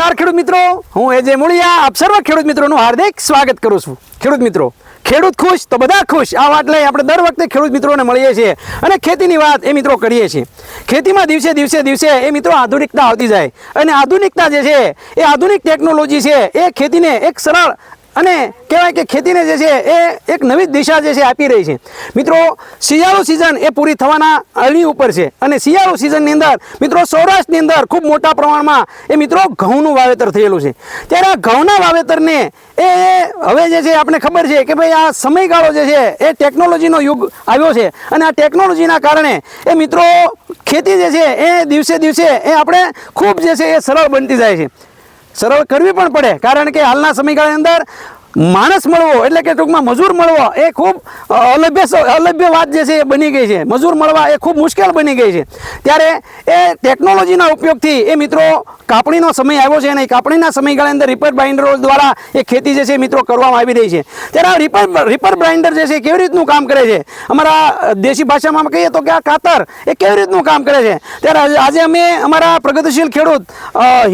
નમસ્કાર ખેડૂત મિત્રો. હું એજે મુળિયા, આપ સર્વ ખેડૂત મિત્રોનું હાર્દિક સ્વાગત કરું છું. ખેડૂત મિત્રો, ખેડૂત ખુશ તો બધા ખુશ. આ વાત લઈ આપણે દર વખતે ખેડૂત મિત્રોને મળીએ છીએ અને ખેતીની વાત એ મિત્રો કરીએ છીએ. ખેતીમાં દિવસે દિવસે દિવસે એ મિત્રો આધુનિકતા આવતી જાય. અને આધુનિકતા જે છે, એ આધુનિક ટેકનોલોજી છે, એ ખેતીને એક સરળ અને કહેવાય કે ખેતીને જે છે એ એક નવી દિશા જે છે આપી રહી છે. મિત્રો, શિયાળુ સિઝન એ પૂરી થવાના અણી ઉપર છે અને શિયાળુ સિઝનની અંદર, મિત્રો, સૌરાષ્ટ્રની અંદર ખૂબ મોટા પ્રમાણમાં એ મિત્રો ઘઉંનું વાવેતર થયેલું છે. ત્યારે આ ઘઉંના વાવેતરને એ હવે જે છે આપણે ખબર છે કે ભાઈ આ સમયગાળો જે છે એ ટેકનોલોજીનો યુગ આવ્યો છે અને આ ટેકનોલોજીના કારણે એ મિત્રો ખેતી જે છે એ દિવસે દિવસે એ આપણે ખૂબ જે છે એ સરળ બનતી જાય છે. સરળ કરવી પણ પડે. કારણ કે હાલના સમયગાળાની અંદર માણસ મળવો એટલે કે ટૂંકમાં મજૂર મળવો, એ ખૂબ અલભ્ય અલભ્ય વાત જે છે એ બની ગઈ છે. મજૂર મળવા એ ખૂબ મુશ્કેલ બની ગઈ છે. ત્યારે એ ટેકનોલોજીના ઉપયોગથી એ મિત્રો કાપણીનો સમય આવ્યો છે અને એ કાપણીના સમયગાળા અંદર રિપર બાઇન્ડરો દ્વારા એ ખેતી જે છે મિત્રો કરવામાં આવી રહી છે. ત્યારે આ રિપર રિપર બાઇન્ડર જે છે કેવી રીતનું કામ કરે છે? અમારા દેશી ભાષામાં કહીએ તો કે આ કાતર એ કેવી રીતનું કામ કરે છે? ત્યારે આજે અમે અમારા પ્રગતિશીલ ખેડૂત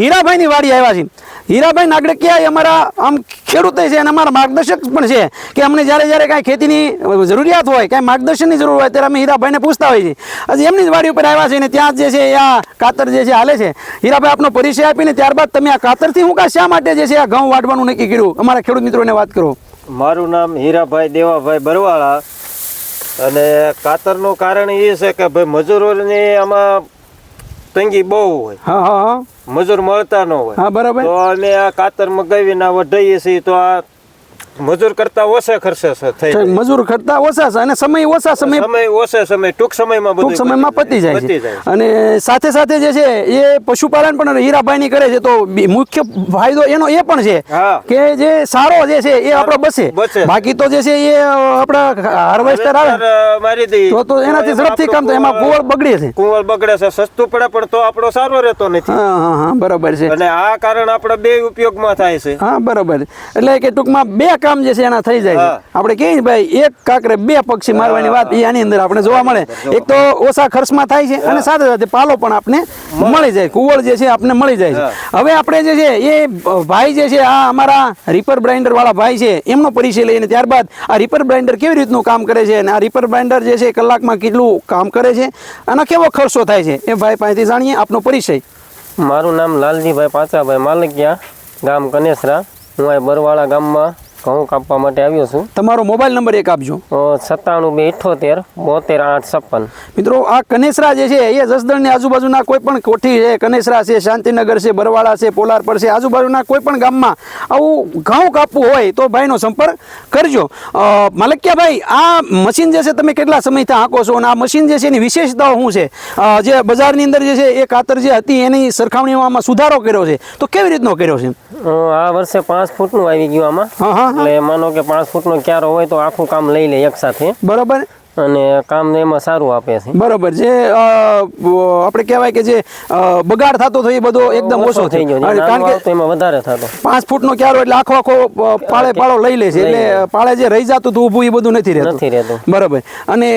હીરાભાઈની વાડી આવ્યા છીએ. હીરાભાઈ નાગડકિયા એ અમારા આમ ખેડૂત છે અને અમારા માર્ગદર્શક પણ છે કે અમને જ્યારે જ્યારે કાંઈ ખેતીની જરૂરિયાત હોય, કાંઈ માર્ગદર્શનની જરૂર હોય ત્યારે અમે હીરાભાઈને પૂછતા હોઈએ છીએ. આજે એમની જ વાડી ઉપર આવ્યા છે અને ત્યાં જે છે એ આ કાતર જે છે હાલે છે. હીરાભાઈ આપનો પરિચય આપીને ત્યારબાદ તમે આ કાતરથી હું કા શા માટે જે છે આ ઘઉં વાટવાનું નક્કી કર્યું? અમારા ખેડૂત મિત્રોને વાત કરો. મારું નામ હીરાભાઈ દેવાભાઈ બરવાળા અને કાતરનું કારણ એ છે કે ભાઈ મજૂરોની આમાં તંગી બહુ હોય. હા હા મજૂર મળતા ન હોય. હા બરાબર. તો અમે આ કાતર મગાવીને વઢાઈએ છીએ તો આ મજૂર કરતા ઓછા ખર્ચે છે થઈ મજૂર કરતા ઓછા છે અને સમય ઓછા સમય સમય ઓછા સમય ટૂંક સમયમાં બધું ટૂંક સમયમાં પતી જાય છે. અને સાથે સાથે જે છે એ પશુપાલન પણ હીરાભાઈની કરે છે તો મુખ્ય ફાયદો એનો એ પણ છે કે જે સારો જે છે એ આપણો બસે બાકી તો જે છે એ આપણા હાર્વેસ્ટર આવે. મારી દઈ તો તો એનાથી ઝડપથી કામ તો એમાં કુંવળ બગડે છે. કુંવળ બગડે છે. સસ્તું પડે પણ તો આપણો સારો રહેતો નથી. હા હા હા બરાબર છે. અને આ કારણ આપણે બે ઉપયોગમાં થાય છે. હા બરાબર. એટલે કે ટૂંકમાં બે કામ જે છે એના થઈ જાય છે. આપણે કહીએ ભાઈ એક કાકરે બે પક્ષી મારવાની વાત એ આની અંદર આપણે જોવા મળે. એક તો ઓછા ખર્ચમાં થાય છે અને સાથે સાથે પાલો પણ આપણે મળી. જાય. કુવળ જે છે આપણે મળી જાય છે. હવે આપણે જે છે એ ભાઈ જે છે આ અમારા રિપર બ્રાઇન્ડર વાળા ભાઈ છે એમનો પરિચય લઈને ત્યારબાદ આ રિપર બ્રાઇન્ડર કેવી રીતનું કામ કરે છે અને આ રિપર બ્રાઇન્ડર જે છે કલાકમાં કેટલું કામ કરે છે અને કેવો ખર્ચો થાય છે એ ભાઈ પાસેથી જાણીએ આપનો પરિચય. મારું નામ લાલજીભાઈ પાચાભાઈ માલકિયા ગામ કનેસરા. હું આ બરવાળા ગામમાં ઘઉં કાપવા માટે આવ્યો છું. તમારો મોબાઈલ નંબર એક આપજો. સત્તાણું બે ઇઠોતેર બોતેર આઠ છપ્પન. મિત્રો આ કનેસરા જે છે એ જસદણની આજુબાજુના કોઈ પણ કોઠી છે કનેસરા છે શાંતિનગર છે બરવાળા છે પોલારપર છે આજુબાજુના કોઈ પણ ગામમાં આવું ઘઉં કાપવું હોય તો ભાઈનો સંપર્ક કરજો. માલકિયાભાઈ આ મશીન જે છે તમે કેટલા સમયથી હાંકો છો અને આ મશીન જે છે એની વિશેષતાઓ શું છે? જે બજારની અંદર જે છે એ કાતર જે હતી એની સરખામણીમાં આમાં સુધારો કર્યો છે. તો કેવી રીતનો કર્યો છે? આ વર્ષે પાંચ ફૂટનું આવી ગયું આમાં. હા હા. એટલે માનો કે પાંચ ફૂટનો ક્યારો હોય તો આખું કામ લઈ લે એક સાથે બરાબર. અને કામ એમાં સારું આપે છે. બરોબર જે આપણે કહેવાય કે જે બગાડ થતો હતો એ બધો એકદમ ઓછો થઈ ગયો. કારણ કે એમાં વધારે થતો. પાંચ ફૂટનો ક્યારો એટલે આખો આખો પાળે પાળો લઈ લે છે. એટલે પાળે જે રહી જતું હતું ઊભું એ બધું નથી રહેતું. નથી રહેતું. બરાબર. અને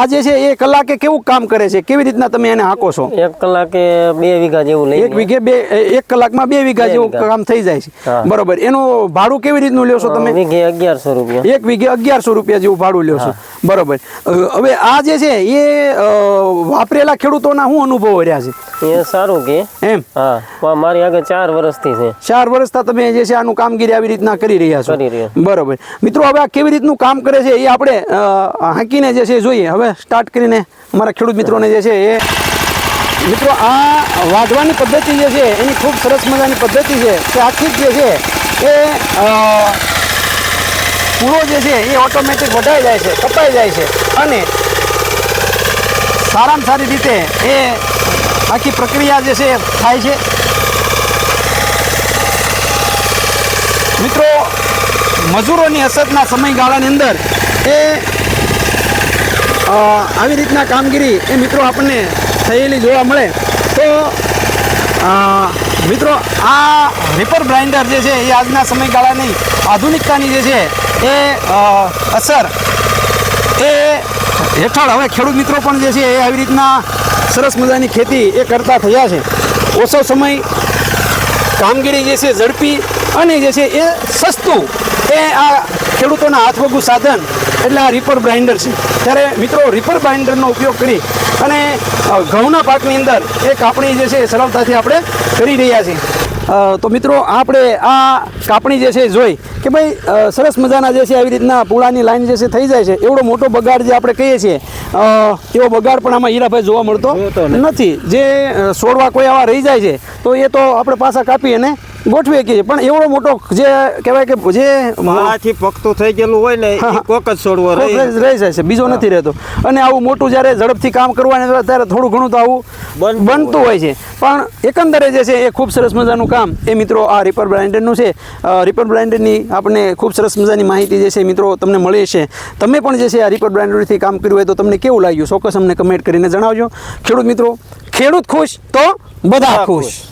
આ જે છે એ કલાકે કેવું કામ કરે છે? કેવી રીતના તમે એને હાંકો છો? એક કલાકે બે વીઘા જેવું લઈ એક વીઘે બે એક કલાકમાં બે વીઘા જેવું કામ થઈ જાય છે. બરોબર. એનું ભાડું કેવી રીતનું લ્યો છો તમે? વીઘે અગિયારસો રૂપિયા. એક વીઘે અગિયારસો રૂપિયા જેવું ભાડું લ્યો છો. બરોબર. હવે આ જે છે એ વાપરેલા ખેડૂતોના શું અનુભવો રહ્યા છે? એ સારું કે. એમ? હા મારી આગળ ચાર વર્ષથી છે. ચાર વર્ષથી તમે જે છે આનું કામગીરી આવી રીતના કરી રહ્યા છો. બરોબર. મિત્રો હવે આ કેવી રીતનું કામ કરે છે એ આપણે હાંકીને જે છે જોઈએ. હવે સ્ટાર્ટ કરીને અમારા ખેડૂત મિત્રોને જે છે એ મિત્રો આ વાઢવાની પદ્ધતિ જે છે એની ખૂબ સરસ મજાની પદ્ધતિ છે કે આખી જે છે એ અ, જે છે એ ઓટોમેટિક વઢાઈ જાય છે કપાઈ જાય છે. અને સારામાં સારી રીતે એ આખી પ્રક્રિયા જે છે થાય છે. મિત્રો મજૂરોની અસરના સમયગાળાની અંદર એ આવી રીતના કામગીરી એ મિત્રો આપણને થયેલી જોવા મળે. તો મિત્રો, આ રિપર ગ્રાઇન્ડર જે છે એ આજના સમયગાળાની આધુનિકતાની જે છે એ અસર એ હેઠળ હવે ખેડૂત મિત્રો પણ જે છે એ આવી રીતના સરસ મજાની ખેતી એ કરતા થયા છે. ઓછો સમય, કામગીરી જે છે ઝડપી અને જે છે એ સસ્તું એ આ ખેડૂતોના હાથવગું સાધન એટલે આ રીપર ગ્રાઇન્ડર છે. ત્યારે મિત્રો રીપર ગ્રાઇન્ડરનો ઉપયોગ કરી અને ઘઉંના પાકની અંદર એ કાપણી જે છે એ સરળતાથી આપણે કરી રહ્યા છીએ. તો મિત્રો આપણે આ કાપણી જે છે જોઈ કે ભાઈ સરસ મજાના જે છે આવી રીતના પૂળાની લાઈન જે છે થઈ જાય છે. એવડો મોટો બગાડ જે આપણે કહીએ છીએ એવો બગાડ પણ આમાં હીરાભાઈ જોવા મળતો નથી. જે સોડવા છોડવા કોઈ આવા રહી જાય છે તો એ તો આપણે પાછા કાપી અને ગોઠવીએ શકીએ પણ એવડો મોટો જે કહેવાય કે જે માથી પકતું થઈ ગયેલું હોય ને એ કોક જ છોડવો રહી. જાય છે બીજો નથી રહેતો. અને આવું મોટું જ્યારે ઝડપથી કામ કરવાનું ત્યારે થોડું ઘણું તો આવું બનતું હોય. છે. પણ એકંદરે જે છે એ ખૂબ સરસ મજાનું કામ. એ મિત્રો આ રિપર બ્રાઇન્ડરનું છે. રિપર બ્રાઇન્ડરની આપણને ખૂબ સરસ મજાની માહિતી જે છે મિત્રો તમને મળી છે. તમે પણ જે છે આ રિપર બ્રાઇન્ડરથી કામ કર્યું હોય તો તમને કેવું લાગ્યું? ચોક્કસ અમને કમેન્ટ કરીને જણાવજો. ખેડૂત મિત્રો ખેડૂત ખુશ તો બધા ખુશ.